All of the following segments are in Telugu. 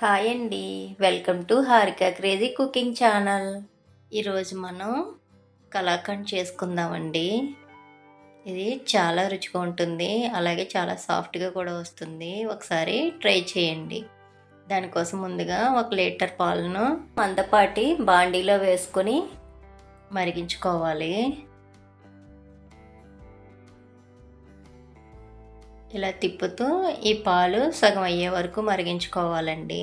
హాయ్ అండి. Welcome to Harika crazy cooking channel. ఈరోజు మనం కలాకండ్ చేసుకుందామండి. ఇది చాలా రుచిగా ఉంటుంది. అలాగే చాలా సాఫ్ట్గా కూడా వస్తుంది. ఒకసారి ట్రై చేయండి. దానికోసం ముందుగా ఒక లీటర్ పాలను మందపాటి బాండీలో వేసుకొని మరిగించుకోవాలి. ఇలా తిప్పుతూ ఈ పాలు సగం అయ్యే వరకు మరిగించుకోవాలండి.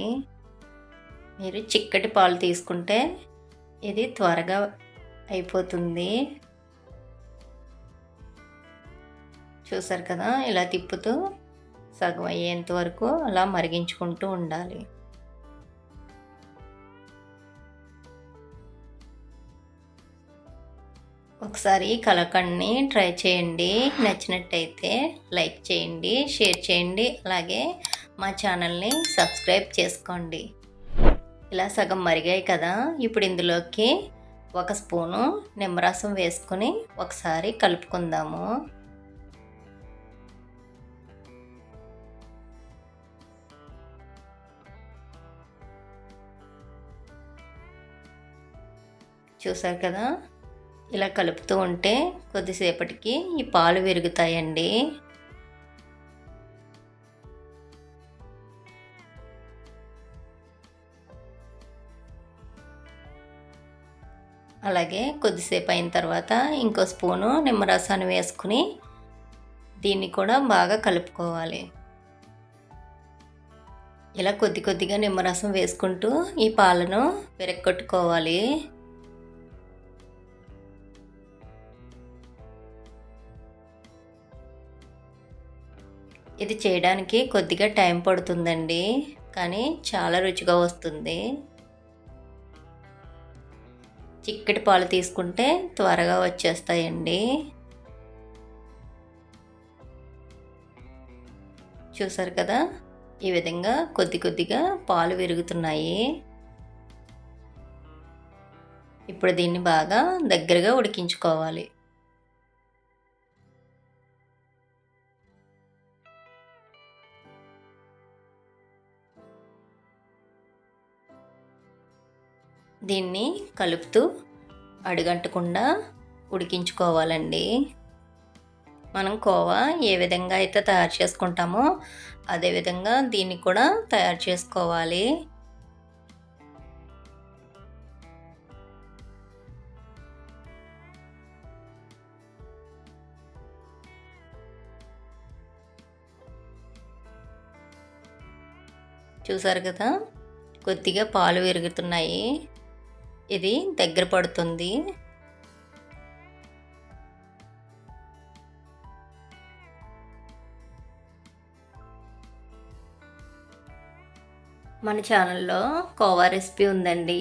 మీరు చిక్కటి పాలు తీసుకుంటే ఇది త్వరగా అయిపోతుంది. చూసారు కదా ఇలా తిప్పుతూ సగం అయ్యేంత వరకు అలా మరిగించుకుంటూ ఉండాలి. ఒకసారి కలకండ్ని ట్రై చేయండి. నచ్చినట్టయితే లైక్ చేయండి షేర్ చేయండి. అలాగే మా ఛానల్ని సబ్స్క్రైబ్ చేసుకోండి. ఇలా సగం మరిగాయి కదా. ఇప్పుడు ఇందులోకి ఒక స్పూను నిమ్మరసం వేసుకొని ఒకసారి కలుపుకుందాము. చూసారు కదా? ఇలా కలుపుతూ ఉంటే కొద్దిసేపటికి ఈ పాలు విరుగుతాయండి. అలాగే కొద్దిసేపు అయిన తర్వాత ఇంకో స్పూను నిమ్మరసాన్ని వేసుకుని దీన్ని కూడా బాగా కలుపుకోవాలి. ఇలా కొద్ది కొద్దిగా నిమ్మరసం వేసుకుంటూ ఈ పాలను విరగొట్టుకోవాలి. ఇది చేయడానికి కొద్దిగా టైం పడుతుందండి కానీ చాలా రుచిగా వస్తుంది. చిక్కటి పాలు తీసుకుంటే త్వరగా వచ్చేస్తాయండి. చూసారు కదా ఈ విధంగా కొద్ది కొద్దిగా పాలు విరుగుతున్నాయి. ఇప్పుడు దీన్ని బాగా దగ్గరగా ఉడికించుకోవాలి. దీన్ని కలుపుతూ అడుగంటకుండా ఉడికించుకోవాలండి. మనం కోవా ఏ విధంగా అయితే తయారు చేసుకుంటామో అదేవిధంగా దీన్ని కూడా తయారు చేసుకోవాలి. చూసారు కదా? కొద్దిగా పాలు విరుగుతున్నాయి. ఇది దగ్గర పడుతుంది. మన ఛానల్లో కోవా రెసిపీ ఉందండి.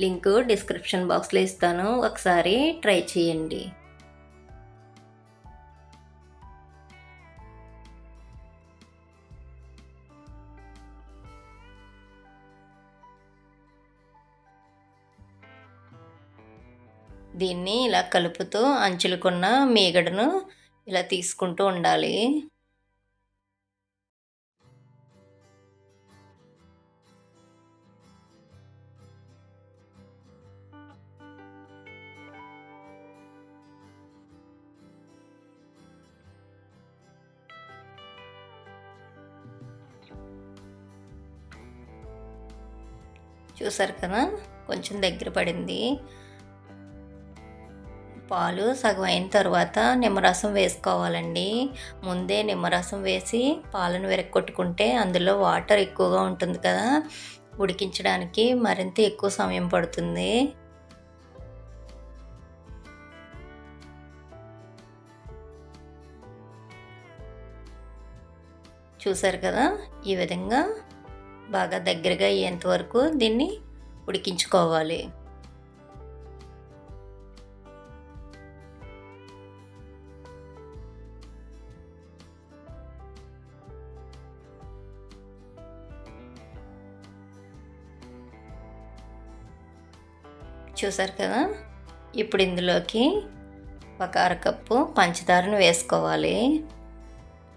లింక్ డిస్క్రిప్షన్ బాక్స్లో ఇస్తాను. ఒకసారి ట్రై చేయండి. దీన్ని ఇలా కలుపుతూ అంచులకున్న మీగడను ఇలా తీసుకుంటూ ఉండాలి. చూసారు కదా? కొంచెం దగ్గర పడింది. పాలు సగం అయిన తర్వాత నిమ్మరసం వేసుకోవాలండి. ముందే నిమ్మరసం వేసి పాలను విరక్కొట్టుకుంటే అందులో వాటర్ ఎక్కువగా ఉంటుంది కదా. ఉడికించడానికి మరింత ఎక్కువ సమయం పడుతుంది. చూసారు కదా? ఈ విధంగా బాగా దగ్గరగా అయ్యేంత వరకు దీన్ని ఉడికించుకోవాలి. చూసారు కదా? ఇప్పుడు ఇందులోకి ఒక అరకప్పు పంచదారను వేసుకోవాలి.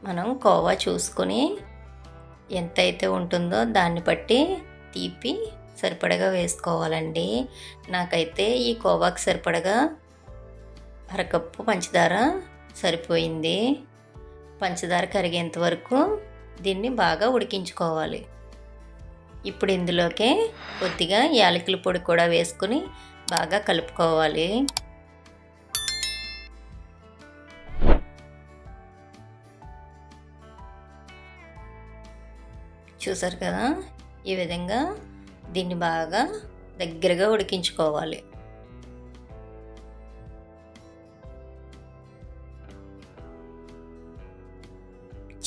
మనం కోవా చూసుకొని ఎంత అయితే ఉంటుందో దాన్ని బట్టి తీపి సరిపడగా వేసుకోవాలండి. నాకైతే ఈ కోవాకి సరిపడగా అరకప్పు పంచదార సరిపోయింది. పంచదార కరిగేంత వరకు దీన్ని బాగా ఉడికించుకోవాలి. ఇప్పుడు ఇందులోకే కొద్దిగా యాలకుల పొడి కూడా వేసుకుని బాగా కలుపుకోవాలి. చూసారు కదా? ఈ విధంగా దీన్ని బాగా దగ్గరగా ఉడికించుకోవాలి.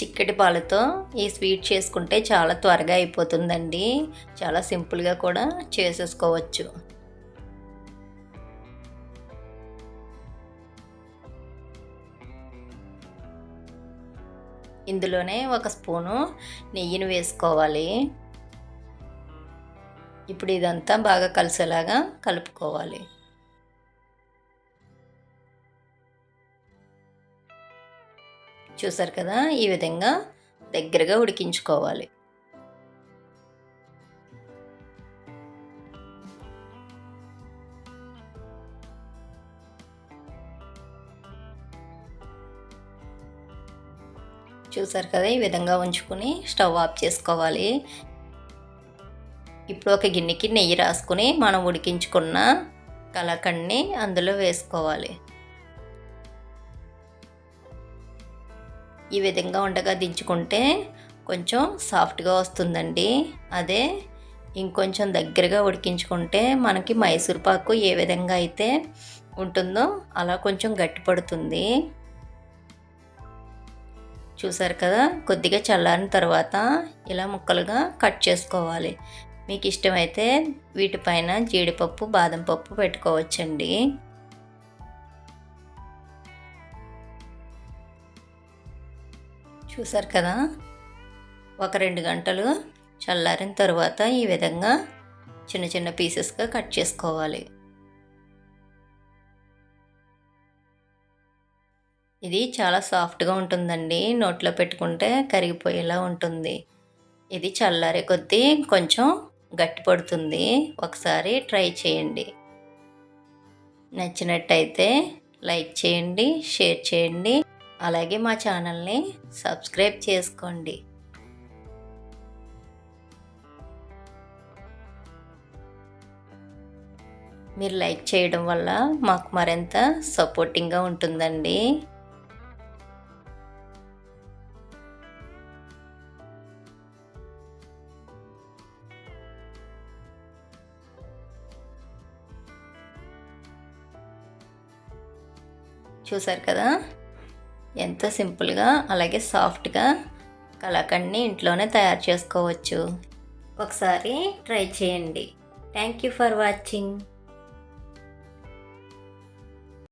చిక్కటి పాలతో ఈ స్వీట్ చేసుకుంటే చాలా త్వరగా అయిపోతుందండి. చాలా సింపుల్గా కూడా చేసేసుకోవచ్చు. ఇందులోనే ఒక స్పూను నెయ్యిని వేసుకోవాలి. ఇప్పుడు ఇదంతా బాగా కలిసేలాగా కలుపుకోవాలి. చూసారు కదా? ఈ విధంగా దగ్గరగా ఉడికించుకోవాలి. చూసారు కదా ఈ విధంగా ఉంచుకుని స్టవ్ ఆఫ్ చేసుకోవాలి. ఇప్పుడు ఒక గిన్నెకి నెయ్యి రాసుకుని మనం ఉడికించుకున్న కలకండ్ని అందులో వేసుకోవాలి. ఈ విధంగా ఉండగా దించుకుంటే కొంచెం సాఫ్ట్గా వస్తుందండి. అదే ఇంకొంచెం దగ్గరగా ఉడికించుకుంటే మనకి మైసూర్ పాకు ఏ విధంగా అయితే ఉంటుందో అలా కొంచెం గట్టిపడుతుంది. చూసారు కదా? కొద్దిగా చల్లారిన తర్వాత ఇలా ముక్కలుగా కట్ చేసుకోవాలి. మీకు ఇష్టమైతే వీటిపైన జీడిపప్పు బాదం పప్పు పెట్టుకోవచ్చండి. చూసారు కదా? ఒక రెండు గంటలు చల్లారిన తర్వాత ఈ విధంగా చిన్న చిన్న పీసెస్గా కట్ చేసుకోవాలి. ఇది చాలా సాఫ్ట్గా ఉంటుందండి. నోట్లో పెట్టుకుంటే కరిగిపోయేలా ఉంటుంది. ఇది చల్లారే కొద్దీ కొంచెం గట్టి పడుతుంది. ఒకసారి ట్రై చేయండి. నచ్చినట్టయితే లైక్ చేయండి షేర్ చేయండి. అలాగే మా ఛానల్ని సబ్స్క్రైబ్ చేసుకోండి. మీరు లైక్ చేయడం వల్ల మాకు మరింత సపోర్టింగ్గా ఉంటుందండి. చూసారు కదా? ఎంత సింపుల్గా అలాగే సాఫ్ట్గా కలాకండ్ని ఇంట్లోనే తయారు చేసుకోవచ్చు. ఒకసారి ట్రై చేయండి. Thank you for watching.